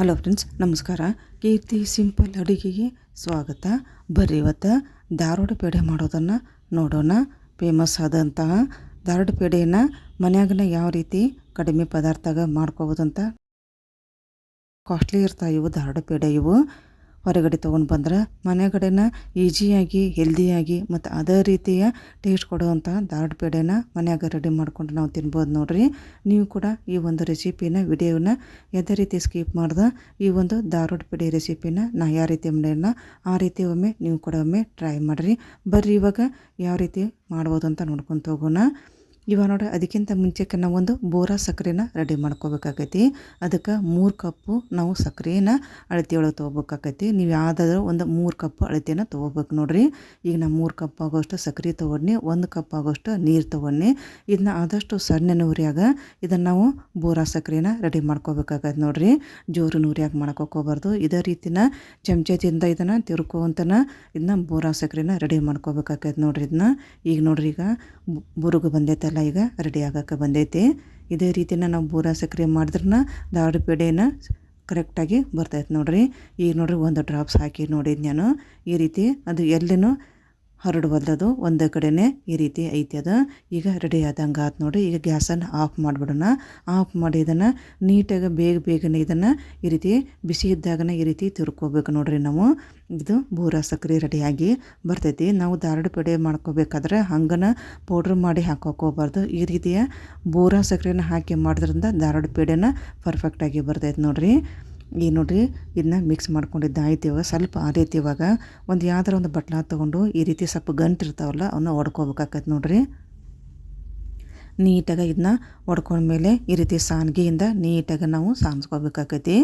Hello friends, ನಮಸ್ಕಾರ. ಕೀರ್ತಿ simple ಅಡುಗೆಗೆ ಸ್ವಾಗತ. ಬರ್ರಿ ಇವತ್ತು ಧಾರವಾಡ ಪೇಡೆ ಮಾಡೋದನ್ನು ನೋಡೋಣ. ಫೇಮಸ್ ಆದಂತಹ ಧಾರವಾಡ ಪೇಡೆಯನ್ನು ಮನೆಯಾಗನ ಯಾವ ರೀತಿ ಕಡಿಮೆ ಪದಾರ್ಥಾಗ ಮಾಡ್ಕೋಬೋದಂತ ಕಾಸ್ಟ್ಲಿ ಇರ್ತಾ ಇವು ಧಾರವಾಡ ಪೇಡೆ ಇವು. ಹೊರಗಡೆ ತೊಗೊಂಡು ಬಂದ್ರೆ ಮನೆಗಡೆನ ಈಜಿಯಾಗಿ, ಹೆಲ್ದಿಯಾಗಿ ಮತ್ತು ಅದೇ ರೀತಿಯ ಟೇಸ್ಟ್ ಕೊಡುವಂಥ ದಾಡ್ ಪೇಡೆನ ಮನೆಯಾಗ ರೆಡಿ ಮಾಡ್ಕೊಂಡು ನಾವು ತಿನ್ಬೋದು ನೋಡಿರಿ. ನೀವು ಕೂಡ ಈ ಒಂದು ರೆಸಿಪಿನ ವಿಡಿಯೋನ ಯಾವುದೇ ರೀತಿ ಸ್ಕಿಪ್ ಮಾಡ್ದೆ ಈ ಒಂದು ದಾರೋಡ್ ಪೇಡೆ ರೆಸಿಪಿನ ನಾ ಯಾವ ರೀತಿ ಮಾಡೋಣ ಆ ರೀತಿ ಒಮ್ಮೆ ನೀವು ಕೂಡ ಒಮ್ಮೆ ಟ್ರೈ ಮಾಡಿರಿ. ಬರ್ರಿ ಇವಾಗ ಯಾವ ರೀತಿ ಮಾಡ್ಬೋದು ಅಂತ ನೋಡ್ಕೊತ ಹೋಗೋಣ. ಇವಾಗ ನೋಡಿ ಅದಕ್ಕಿಂತ ಮುಂಚೆಕ್ಕೆ ನಾವು ಒಂದು ಬೋರಾ ಸಕ್ಕರೆನ ರೆಡಿ ಮಾಡ್ಕೋಬೇಕಾಗೈತಿ ಅದಕ್ಕೆ ಮೂರು ಕಪ್ಪು ನಾವು ಸಕ್ಕರೆನ ಒಳಗೆ ತೊಗೋಬೇಕಾಗೈತಿ ನೀವು ಯಾವುದಾದ್ರೂ ಒಂದು ಮೂರು ಕಪ್ ಅಳತೆನ ತೊಗೋಬೇಕು ನೋಡಿರಿ. ಈಗ ನಾನು ಮೂರು ಕಪ್ ಆಗೋಷ್ಟು ಸಕ್ಕರೆ ತೊಗೊಂಡು ಒಂದು ಕಪ್ ಆಗೋಷ್ಟು ನೀರು ತೊಗೊಂಡು ಇದನ್ನ ಆದಷ್ಟು ಸಣ್ಣ ನೂರಿಯಾಗ ಇದನ್ನು ನಾವು ಬೋರಾ ಸಕ್ಕರೆನ ರೆಡಿ ಮಾಡ್ಕೋಬೇಕಾಗತ್ತೆ ನೋಡಿರಿ. ಜೋರು ನೂರಿಯಾಗಿ ಮಾಡ್ಕೋಕೋಬಾರ್ದು. ಇದೇ ರೀತಿನ ಚಮಚದಿಂದ ಇದನ್ನು ತಿರ್ಕೋವಂತನ ಇದನ್ನ ಬೋರಾ ಸಕ್ಕರೆನ ರೆಡಿ ಮಾಡ್ಕೋಬೇಕಾಗತ್ತೆ ನೋಡ್ರಿ ಇದನ್ನ ಈಗ ನೋಡ್ರಿ ಈಗ ಬುರುಗು ಬಂದೈತಲ್ಲ ಈಗ ರೆಡಿ ಆಗೋಕ್ಕೆ ಬಂದೈತಿ. ಇದೇ ರೀತಿನ ನಾವು ಬೂರ ಸಕ್ಕರೆ ಮಾಡಿದ್ರನ್ನ ದಾಡು ಪೇಡೆನ ಕರೆಕ್ಟಾಗಿ ಬರ್ತೈತೆ ನೋಡಿರಿ. ಈಗ ನೋಡ್ರಿ ಒಂದು ಡ್ರಾಪ್ಸ್ ಹಾಕಿ ನೋಡಿದ್ದು ನಾನು ಈ ರೀತಿ ಅದು ಎಲ್ಲಿನೂ ಹರಡುವಲ್ಲದು. ಒಂದೇ ಕಡೆನೇ ಈ ರೀತಿ ಐತಿ ಅದು. ಈಗ ರೆಡಿ ಆದಂಗೆ ಆತು ನೋಡಿ. ಈಗ ಗ್ಯಾಸನ್ನು ಆಫ್ ಮಾಡಿಬಿಡೋಣ. ಆಫ್ ಮಾಡಿ ಇದನ್ನು ನೀಟಾಗಿ ಬೇಗ ಬೇಗನೆ ಇದನ್ನು ಈ ರೀತಿ ಬಿಸಿ ಇದ್ದಾಗನೇ ಈ ರೀತಿ ತಿರ್ಕೋಬೇಕು ನೋಡಿರಿ ನಾವು. ಇದು ಬೂರ ಸಕ್ಕರೆ ರೆಡಿಯಾಗಿ ಬರ್ತೈತಿ. ನಾವು ದಾರಡ ಪೇಡೆ ಮಾಡ್ಕೋಬೇಕಾದ್ರೆ ಹಂಗನ ಪೌಡ್ರ್ ಮಾಡಿ ಹಾಕೋಕೋಬಾರ್ದು ಈ ರೀತಿಯ ಬೂರ ಸಕ್ಕರೆನ ಹಾಕಿ ಮಾಡೋದ್ರಿಂದ ದಾರಡ ಪೇಡೆನ ಪರ್ಫೆಕ್ಟಾಗಿ ಬರ್ತೈತೆ ನೋಡ್ರಿ. ಈ ನೋಡಿರಿ, ಇದನ್ನ ಮಿಕ್ಸ್ ಮಾಡ್ಕೊಂಡಿದ್ದ ಆಯ್ತು ಇವಾಗ. ಸ್ವಲ್ಪ ಆರೈತಿ ಇವಾಗ. ಒಂದು ಯಾವ್ದಾರ ಒಂದು ಬಟ್ಲ ತೊಗೊಂಡು ಈ ರೀತಿ ಸ್ವಲ್ಪ ಗಂಟು ಇರ್ತಾವಲ್ಲ ಅವನ್ನ ಹೊಡ್ಕೋಬೇಕಾಕೈತೆ ನೋಡಿರಿ. ನೀಟಾಗಿ ಇದನ್ನ ಹೊಡ್ಕೊಂಡ್ಮೇಲೆ ಈ ರೀತಿ ಸಾನ್ಗಿಯಿಂದ ನೀಟಾಗಿ ನಾವು ಸಾನ್ಸ್ಕೋಬೇಕಾಕೈತಿ.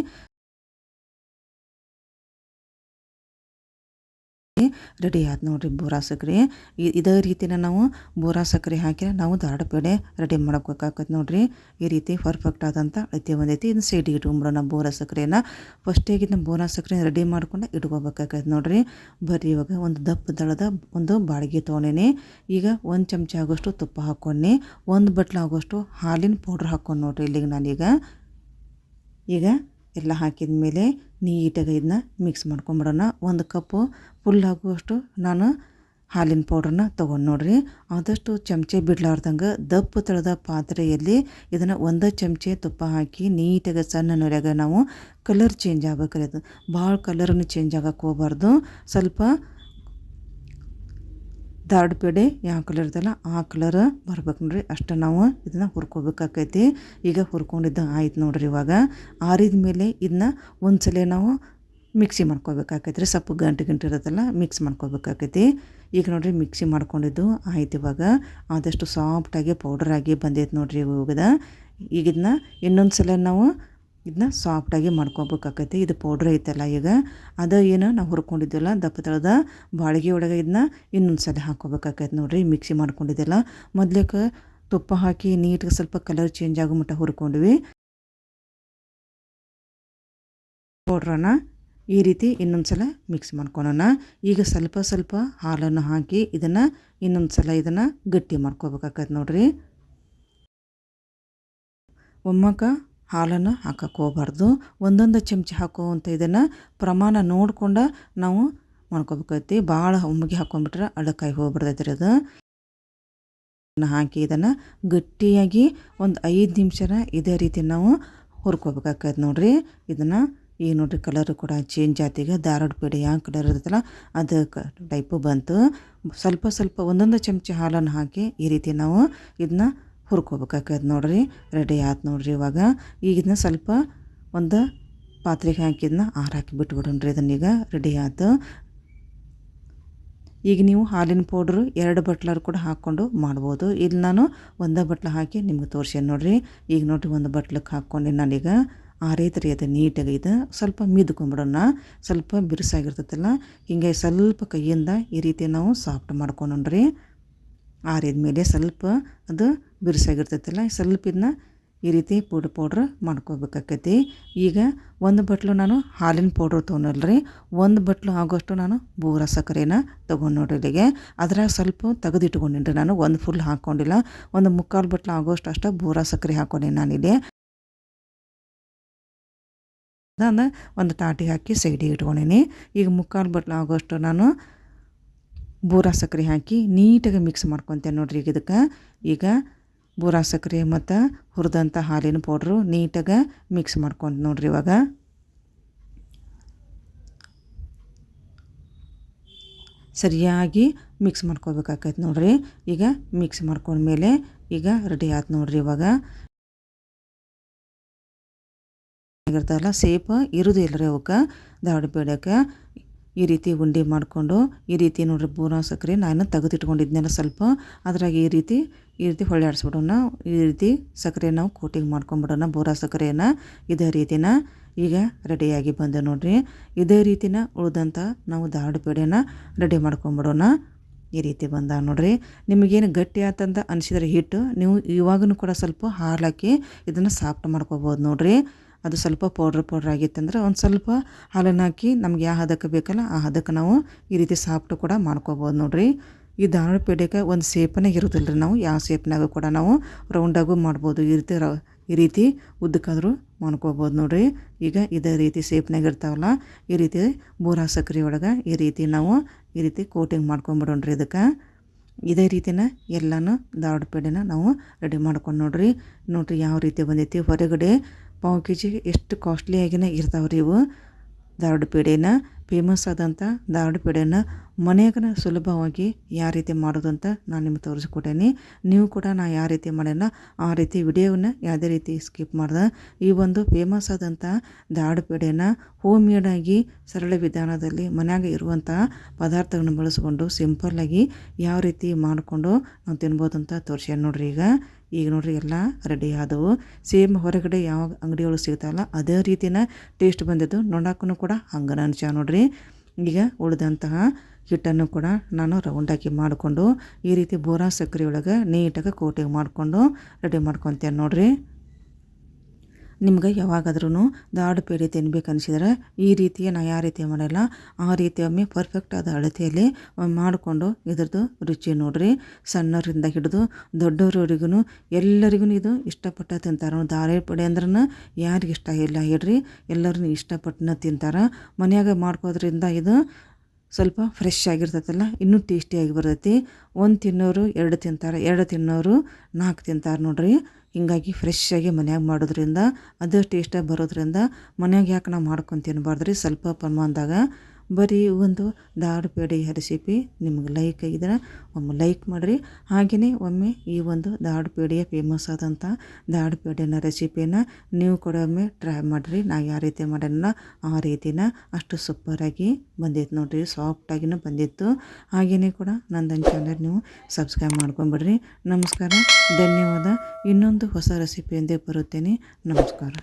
ರೆಡಿ ಆಯ್ತು ನೋಡಿರಿ ಬೋರಾ ಸಕ್ಕರೆ ಇದೇ ರೀತಿನ ನಾವು ಬೋರಾ ಸಕ್ಕರೆ ಹಾಕಿ ನಾವು ದಾಡಪೇಡೆ ರೆಡಿ ಮಾಡ್ಕೋಬೇಕಾಗತ್ತೆ ನೋಡಿರಿ. ಈ ರೀತಿ ಪರ್ಫೆಕ್ಟ್ ಆದಂಥ ಅಳತೆ ಬಂದೈತಿ ಇದನ್ನ ಸೈಡಿಗೆ ಇಟ್ಕೊಂಬಿಡೋಣ ಬೋರಾ ಸಕ್ಕರೆನ ಫಸ್ಟಿಗೆ ಇದನ್ನ ಬೋರಾ ಸಕ್ಕರೆ ರೆಡಿ ಮಾಡ್ಕೊಂಡು ಇಟ್ಕೋಬೇಕಾಗತ್ತೆ ನೋಡಿರಿ. ಬರ್ರಿ ಇವಾಗ ಒಂದು ದಪ್ಪ ದಳದ ಒಂದು ಬಾಡಿಗೆ ತೊಗೊಂಡೇನಿ. ಈಗ ಒಂದು ಚಮಚ ಆಗೋಷ್ಟು ತುಪ್ಪ ಹಾಕ್ಕೊಂಡು ಒಂದು ಬಟ್ಲು ಆಗೋಷ್ಟು ಹಾಲಿನ ಪೌಡ್ರ್ ಹಾಕ್ಕೊಂಡು ನೋಡಿರಿ ಇಲ್ಲಿಗೆ ನಾನೀಗ. ಈಗ ಎಲ್ಲ ಹಾಕಿದ ಮೇಲೆ ನೀಟಾಗಿ ಇದನ್ನ ಮಿಕ್ಸ್ ಮಾಡ್ಕೊಂಬಿಡೋಣ. ಒಂದು ಕಪ್ಪು ಫುಲ್ ಆಗುವಷ್ಟು ನಾನು ಹಾಲಿನ ಪೌಡ್ರನ್ನ ತೊಗೊಂಡು ನೋಡಿರಿ. ಆದಷ್ಟು ಚಮಚೆ ಬಿಡ್ಲಾರ್ದಂಗೆ ದಪ್ಪ ತಳದ ಪಾತ್ರೆಯಲ್ಲಿ ಇದನ್ನು ಒಂದು ಚಮಚೆ ತುಪ್ಪ ಹಾಕಿ ನೀಟಾಗಿ ಸಣ್ಣ ನೊರೆಯಾಗ ನಾವು ಕಲರ್ ಚೇಂಜ್ ಆಗ್ಬೇಕ್ರಿ ಅದು. ಭಾಳ ಕಲರನ್ನು ಚೇಂಜ್ ಆಗಕ್ಕೆ ಹೋಗ್ಬಾರ್ದು. ಸ್ವಲ್ಪ ದಾರ್ಡ್ ಪೇಡೆ, ಯಾವ ಕಲರ್ ಇರ್ತಲ್ಲ ಆ ಕಲರ್ ಬರ್ಬೇಕು ನೋಡ್ರಿ. ಅಷ್ಟೇ ನಾವು ಇದನ್ನು ಹುರ್ಕೋಬೇಕಾಕೈತಿ. ಈಗ ಹುರ್ಕೊಂಡಿದ್ದ ಆಯ್ತು ನೋಡ್ರಿ ಇವಾಗ. ಆರಿದ ಮೇಲೆ ಇದನ್ನ ಒಂದ್ಸಲ ನಾವು ಮಿಕ್ಸಿ ಮಾಡ್ಕೋಬೇಕಾಕೈತಿ ರೀ ಸೊಪ್ಪು ಗಂಟೆ ಗಂಟೆ ಇರುತ್ತಲ್ಲ, ಮಿಕ್ಸ್ ಮಾಡ್ಕೋಬೇಕಾಕೈತಿ. ಈಗ ನೋಡ್ರಿ ಮಿಕ್ಸಿ ಮಾಡ್ಕೊಂಡಿದ್ದು ಆಯ್ತು ಇವಾಗ. ಆದಷ್ಟು ಸಾಫ್ಟಾಗಿ ಆಗಿ ಬಂದೈತೆ ನೋಡ್ರಿ ಇವಾಗ. ಈಗ ಇದನ್ನ ಇನ್ನೊಂದು ಸಲ ನಾವು ಇದನ್ನ ಸಾಫ್ಟಾಗಿ ಮಾಡ್ಕೊಬೇಕಾಕೈತಿ ಇದು ಪೌಡ್ರ್ ಐತಲ್ಲ ಈಗ. ಅದು ಏನು ನಾವು ಹುರ್ಕೊಂಡಿದ್ವಲ್ಲ ದಪ್ಪ ತಳದ ಬಾಳಿಗೆ ಒಳಗೆ ಇದನ್ನ ಇನ್ನೊಂದು ಸಲ ಹಾಕ್ಕೋಬೇಕಾಕೈತಿ ನೋಡಿರಿ. ಮಿಕ್ಸಿ ಮಾಡ್ಕೊಂಡಿದ್ದೆಲ್ಲ. ಮೊದಲಕ್ಕೆ ತುಪ್ಪ ಹಾಕಿ ನೀಟ್ಗೆ ಸ್ವಲ್ಪ ಕಲರ್ ಚೇಂಜ್ ಆಗೋ ಮಟ್ಟ ಹುರ್ಕೊಂಡ್ವಿ. ಪೌಡ್ರನ್ನ ಈ ರೀತಿ ಇನ್ನೊಂದು ಸಲ ಮಿಕ್ಸ್ ಮಾಡ್ಕೊಳೋಣ. ಈಗ ಸ್ವಲ್ಪ ಸ್ವಲ್ಪ ಹಾಲನ್ನು ಹಾಕಿ ಇದನ್ನು ಇನ್ನೊಂದು ಸಲ ಇದನ್ನು ಗಟ್ಟಿ ಮಾಡ್ಕೋಬೇಕಾಗತ್ತೆ ನೋಡಿರಿ. ಒಮ್ಮಕ್ಕ ಹಾಲನ್ನು ಹಾಕಕ್ಕೆ ಹೋಗಬಾರ್ದು. ಒಂದೊಂದು ಚಮಚ ಹಾಕುವಂಥ ಇದನ್ನು ಪ್ರಮಾಣ ನೋಡಿಕೊಂಡು ನಾವು ಮಾಡ್ಕೋಬೇಕೈತಿ. ಭಾಳ ಒಮ್ಮಿಗೆ ಹಾಕೊಂಡ್ಬಿಟ್ರೆ ಅಳಕಾಯಿ ಹೋಗ್ಬಿಡ್ತೈತಿ ರೀ ಅದು ಹಾಕಿ ಇದನ್ನು ಗಟ್ಟಿಯಾಗಿ ಒಂದು ಐದು ನಿಮಿಷನ ಇದೇ ರೀತಿ ನಾವು ಹುರ್ಕೋಬೇಕಾಗ್ತದೆ ನೋಡಿರಿ. ಇದನ್ನು ಈ ನೋಡಿರಿ ಕಲರು ಕೂಡ ಚೇಂಜ್ ಆತೀಗ. ಧಾರವಾಡ ಪೇಡೆ ಯಾವ ಕಲರ್ ಇರುತ್ತಲ್ಲ ಅದು ಟೈಪು ಬಂತು. ಸ್ವಲ್ಪ ಸ್ವಲ್ಪ ಒಂದೊಂದು ಚಮಚ ಹಾಲನ್ನು ಹಾಕಿ ಈ ರೀತಿ ನಾವು ಇದನ್ನ ಹುರ್ಕೋಬೇಕಾಗತ್ತೆ ನೋಡ್ರಿ, ರೆಡಿ ಆಯ್ತು ನೋಡ್ರಿ ಇವಾಗ. ಈಗ ಇದನ್ನ ಸ್ವಲ್ಪ ಒಂದು ಪಾತ್ರೆಗೆ ಹಾಕಿದ್ನ ಆರಾಕಿ ಬಿಟ್ಬಿಡೋಣ್ರಿ ಇದನ್ನೀಗ ರೆಡಿ ಆಯ್ತು ಈಗ ನೀವು ಹಾಲಿನ ಪೌಡ್ರು ಎರಡು ಬಟ್ಲರು ಕೂಡ ಹಾಕ್ಕೊಂಡು ಮಾಡ್ಬೋದು. ಇಲ್ಲಿ ನಾನು ಒಂದೇ ಬಟ್ಲು ಹಾಕಿ ನಿಮ್ಗೆ ತೋರಿಸಿ ನೋಡಿರಿ. ಈಗ ನೋಡಿರಿ ಒಂದು ಬಟ್ಲಕ್ಕೆ ಹಾಕ್ಕೊಂಡು ನಾನೀಗ ಆರೈತೆ ರೀ ಅದು ನೀಟಾಗಿ ಇದು ಸ್ವಲ್ಪ ಮಿದ್ಕೊಂಬಿಡೋಣ. ಸ್ವಲ್ಪ ಬಿರುಸಾಗಿರ್ತೈತಲ್ಲ, ಹಿಂಗೆ ಸ್ವಲ್ಪ ಕೈಯಿಂದ ಈ ರೀತಿ ನಾವು ಸಾಫ್ಟ್ ಮಾಡ್ಕೊಂಡ್ರಿ ಆರಿದ ಮೇಲೆ ಸ್ವಲ್ಪ ಅದು ಬಿರುಸಾಗಿರ್ತೈತಲ್ಲ, ಸ್ವಲ್ಪ ಇದನ್ನ ಈ ರೀತಿ ಪುಡ್ ಪೌಡ್ರ್ ಮಾಡ್ಕೋಬೇಕಾಕೈತಿ. ಈಗ ಒಂದು ಬಟ್ಲು ನಾನು ಹಾಲಿನ ಪೌಡ್ರ್ ತೊಗೊಂಡಲ್ರಿ. ಒಂದು ಬಟ್ಲು ಆಗೋಷ್ಟು ನಾನು ಬೂರ ಸಕ್ಕರೆನ ತೊಗೊಂಡು ನೋಡ್ರಿ ಇಲ್ಲಿಗೆ. ಅದ್ರಾಗ ಸ್ವಲ್ಪ ತೆಗೆದಿಟ್ಕೊಂಡಿನಿ ನಾನು, ಒಂದು ಫುಲ್ ಹಾಕ್ಕೊಂಡಿಲ್ಲ ಒಂದು ಮುಕ್ಕಾಲು ಬಟ್ಲು ಆಗೋಷ್ಟು ಅಷ್ಟು ಬೂರ ಸಕ್ಕರೆ ಹಾಕ್ಕೊಂಡೆ ನಾನಿಲ್ಲಿ ಅದನ್ನು ಒಂದು ತಾಟಿ ಹಾಕಿ ಸೈಡಿಗೆ ಇಟ್ಕೊಂಡೀನಿ. ಈಗ ಮುಕ್ಕಾಲು ಬಟ್ಲು ಆಗೋಷ್ಟು ನಾನು ಬೂರಾ ಸಕ್ಕರೆ ಹಾಕಿ ನೀಟಾಗಿ ಮಿಕ್ಸ್ ಮಾಡ್ಕೊತೇನೆ ನೋಡ್ರಿ ಈಗ ಇದಕ್ಕೆ. ಈಗ ಬೂರಾ ಸಕ್ಕರೆ ಮತ್ತು ಹುರಿದಂಥ ಹಾಲಿನ ಪೌಡ್ರು ನೀಟಾಗಿ ಮಿಕ್ಸ್ ಮಾಡ್ಕೊಂಡು ನೋಡ್ರಿ ಇವಾಗ. ಸರಿಯಾಗಿ ಮಿಕ್ಸ್ ಮಾಡ್ಕೊಬೇಕಾಕೈತೆ ನೋಡ್ರಿ. ಈಗ ಮಿಕ್ಸ್ ಮಾಡ್ಕೊಂಡ್ಮೇಲೆ ಈಗ ರೆಡಿ ಆಯ್ತು ನೋಡ್ರಿ ಇವಾಗ. ಆಗಿರ್ತಲ್ಲ ಸೇಪ್ ಇರೋದು ರೀ ಅವಕ್ಕೆ. ದಾವಡಿ ಬೇಡಕ್ಕೆ ಈ ರೀತಿ ಉಂಡೆ ಮಾಡಿಕೊಂಡು, ಈ ರೀತಿ ನೋಡಿರಿ ಬೂರಾ ಸಕ್ಕರೆ ನಾನು ತೆಗೆದಿಟ್ಕೊಂಡಿದ್ನೆಲ್ಲ ಸ್ವಲ್ಪ. ಅದ್ರಾಗ ಈ ರೀತಿ ಈ ರೀತಿ ಹೊಳ್ಯಾಡಿಸ್ಬಿಡೋಣ. ಈ ರೀತಿ ಸಕ್ಕರೆ ನಾವು ಕೋಟಿಂಗ್ ಮಾಡ್ಕೊಂಬಿಡೋಣ ಬೂರಾ ಸಕ್ಕರೆಯನ್ನು ಇದೇ ರೀತಿನ ಈಗ ರೆಡಿಯಾಗಿ ಬಂದೆ ನೋಡ್ರಿ. ಇದೇ ರೀತಿನ ಉಳಿದಂಥ ನಾವು ದಾಡು ಪೇಡೆನ ರೆಡಿ ಮಾಡ್ಕೊಂಬಿಡೋಣ. ಈ ರೀತಿ ಬಂದ ನೋಡ್ರಿ. ನಿಮಗೇನು ಗಟ್ಟಿ ಆತಂತ ಅನಿಸಿದ್ರೆ ಹಿಟ್ಟು ನೀವು ಇವಾಗೂ ಕೂಡ ಸ್ವಲ್ಪ ಹಾಲು ಹಾಕಿ ಇದನ್ನು ಸಾಫ್ಟ್ ಮಾಡ್ಕೋಬೋದು ನೋಡ್ರಿ. ಅದು ಸ್ವಲ್ಪ ಪೌಡ್ರ್ ಪೌಡ್ರ್ ಆಗಿತ್ತಂದ್ರೆ ಒಂದು ಸ್ವಲ್ಪ ಹಾಲನ್ನು ಹಾಕಿ ನಮ್ಗೆ ಯಾವ ಹದಕ್ಕೆ ಬೇಕಲ್ಲ ಆ ಹದಕ್ಕೆ ನಾವು ಈ ರೀತಿ ಸಾಫ್ಟ್ ಕೂಡ ಮಾಡ್ಕೋಬೋದು ನೋಡಿರಿ. ಈ ಧಾರವಾಡ ಪೇಡೆಗೆ ಒಂದು ಸೇಪನೇ ಇರೋದಿಲ್ಲ ರೀ ನಾವು, ಯಾವ ಸೇಪ್ನಾಗ ಕೂಡ ನಾವು ರೌಂಡಾಗೂ ಮಾಡ್ಬೋದು. ಈ ರೀತಿ ಈ ರೀತಿ ಉದ್ದಕ್ಕಾದರೂ ಮಾಡ್ಕೋಬೋದು ನೋಡ್ರಿ. ಈಗ ಇದೇ ರೀತಿ ಸೇಪ್ನಾಗ ಇರ್ತಾವಲ್ಲ, ಈ ರೀತಿ ಬೂರಾ ಸಕ್ಕರೆ ಒಳಗೆ ಈ ರೀತಿ ನಾವು ಈ ರೀತಿ ಕೋಟಿಂಗ್ ಮಾಡ್ಕೊಂಬಿಡೋಣ್ರಿ ಇದಕ್ಕೆ. ಇದೇ ರೀತಿನ ಎಲ್ಲನೂ ದಾವಡ ಪೇಡೆನ ನಾವು ರೆಡಿ ಮಾಡ್ಕೊಂಡು ನೋಡ್ರಿ. ನೋಡ್ರಿ ಯಾವ ರೀತಿ ಬಂದೈತಿ. ಹೊರಗಡೆ ಪಾವು ಕೆ ಜಿ ಎಷ್ಟು ಕಾಸ್ಟ್ಲಿಯಾಗಿನೇ ಇರ್ತಾವೆ ರೀ ಇವು. ಧಾರವಾಡ ಪೇಡೆನ ಫೇಮಸ್ ಆದಂಥ ಧಾರವಾಡ ಪೇಡೆನ ಮನೆಯಾಗನ ಸುಲಭವಾಗಿ ಯಾವ ರೀತಿ ಮಾಡೋದು ಅಂತ ನಾನು ನಿಮ್ಗೆ ತೋರಿಸ್ಕೊಟ್ಟೇನಿ. ನೀವು ಕೂಡ ನಾ ಯಾವ ರೀತಿ ಮಾಡ್ಯಾನ, ಆ ರೀತಿ ವಿಡಿಯೋವನ್ನು ಯಾವುದೇ ರೀತಿ ಸ್ಕಿಪ್ ಮಾಡ್ದೆ. ಈ ಒಂದು ಫೇಮಸ್ ಆದಂಥ ಧಾರವಾಡ ಪೇಡೆನ ಹೋಮ್ ಮೇಡಾಗಿ ಸರಳ ವಿಧಾನದಲ್ಲಿ ಮನ್ಯಾಗ ಇರುವಂಥ ಪದಾರ್ಥಗಳನ್ನ ಬಳಸ್ಕೊಂಡು ಸಿಂಪಲ್ಲಾಗಿ ಯಾವ ರೀತಿ ಮಾಡಿಕೊಂಡು ನಾವು ತಿನ್ಬೋದು ಅಂತ ತೋರಿಸ್ಯಾನ ನೋಡ್ರಿ ಈಗ. ಈಗ ನೋಡ್ರಿ ಎಲ್ಲ ರೆಡಿ ಆದವು. ಸೇಮ್ ಹೊರಗಡೆ ಯಾವ ಅಂಗಡಿಯೊಳಗೆ ಸಿಗ್ತಾವಲ್ಲ ಅದೇ ರೀತಿನ ಟೇಸ್ಟ್ ಬಂದಿದ್ದು. ನೋಡಕ್ಕೂ ಕೂಡ ಹಂಗೆ ಅನ್ಸ ನೋಡ್ರಿ. ಈಗ ಉಳಿದಂತಹ ಹಿಟ್ಟನ್ನು ಕೂಡ ನಾನು ರೌಂಡಾಗಿ ಮಾಡಿಕೊಂಡು ಈ ರೀತಿ ಬೋರಾ ಸಕ್ಕರೆ ಒಳಗೆ ನೀಟಾಗಿ ಕೋಟಿಂಗ್ ಮಾಡಿಕೊಂಡು ರೆಡಿ ಮಾಡ್ಕೊತೇನೆ ನೋಡ್ರಿ. ನಿಮ್ಗೆ ಯಾವಾಗಾದ್ರೂ ದಾಡು ಪೇಡೆ ತಿನ್ಬೇಕು ಅನಿಸಿದ್ರೆ ಈ ರೀತಿಯ ನಾ ಯಾವ ರೀತಿ ಮಾಡಲ್ಲ. ಆ ರೀತಿ ಒಮ್ಮೆ ಪರ್ಫೆಕ್ಟ್ ಆದ ಅಳತೆಯಲ್ಲಿ ಮಾಡಿಕೊಂಡು ಇದ್ರದ್ದು ರುಚಿ ನೋಡಿರಿ. ಸಣ್ಣವರಿಂದ ಹಿಡಿದು ದೊಡ್ಡವರವರಿಗೂ ಎಲ್ಲರಿಗೂ ಇದು ಇಷ್ಟಪಟ್ಟು ತಿಂತಾರೆ. ದಾರೆ ಪೇಡೆ ಅಂದ್ರೆ ಯಾರಿಗೆ ಇಷ್ಟ ಇಲ್ಲ ಹೇಳ್ರಿ. ಎಲ್ಲರೂ ಇಷ್ಟಪಟ್ಟನ ತಿಂತಾರೆ. ಮನೆಯಾಗ ಮಾಡ್ಕೋದ್ರಿಂದ ಇದು ಸ್ವಲ್ಪ ಫ್ರೆಶ್ ಆಗಿರ್ತೈತಲ್ಲ, ಇನ್ನೂ ಟೇಸ್ಟಿಯಾಗಿ ಬರ್ತೈತಿ. ಒಂದು ತಿನ್ನೋರು ಎರಡು ತಿಂತಾರೆ, ಎರಡು ತಿನ್ನೋರು ನಾಲ್ಕು ತಿಂತಾರೆ ನೋಡ್ರಿ. ಹೀಗಾಗಿ ಫ್ರೆಶ್ಶಾಗಿ ಮನ್ಯಾಗ ಮಾಡೋದ್ರಿಂದ ಅದು ಟೇಸ್ಟಾಗಿ ಬರೋದ್ರಿಂದ ಮನ್ಯಾಗ ಯಾಕೆ ನಾವು ಮಾಡ್ಕೊಂಡು ತಿನ್ನಬಾರ್ದು ಸ್ವಲ್ಪ ಪ್ರಮಾಣದಾಗ ಬರೀ ಒಂದು ದಾಡು ಪೇಡೆ ರೆಸಿಪಿ ನಿಮ್ಗೆ ಲೈಕ್ ಆಗಿದ್ರೆ ಒಮ್ಮೆ ಲೈಕ್ ಮಾಡಿರಿ. ಹಾಗೆಯೇ ಒಮ್ಮೆ ಈ ಒಂದು ದಾಡ್ ಪೇಡೆಯ ಫೇಮಸ್ ಆದಂಥ ದಾಡ್ ಪೇಡೆನ ರೆಸಿಪಿನ ನೀವು ಕೂಡ ಒಮ್ಮೆ ಟ್ರೈ ಮಾಡಿರಿ. ನಾ ಯಾವ ರೀತಿ ಮಾಡೋಣ ಆ ರೀತಿನ ಅಷ್ಟು ಸೂಪರಾಗಿ ಬಂದಿತ್ತು ನೋಡಿರಿ ಸಾಫ್ಟಾಗಿನೂ ಬಂದಿತ್ತು. ಹಾಗೆಯೇ ಕೂಡ ನನ್ನ ಚಾನಲ್ ನೀವು ಸಬ್ಸ್ಕ್ರೈಬ್ ಮಾಡ್ಕೊಂಬಿಡ್ರಿ. ನಮಸ್ಕಾರ, ಧನ್ಯವಾದ. ಇನ್ನೊಂದು ಹೊಸ ರೆಸಿಪಿಯಿಂದ ಬರುತ್ತೇನೆ. ನಮಸ್ಕಾರ.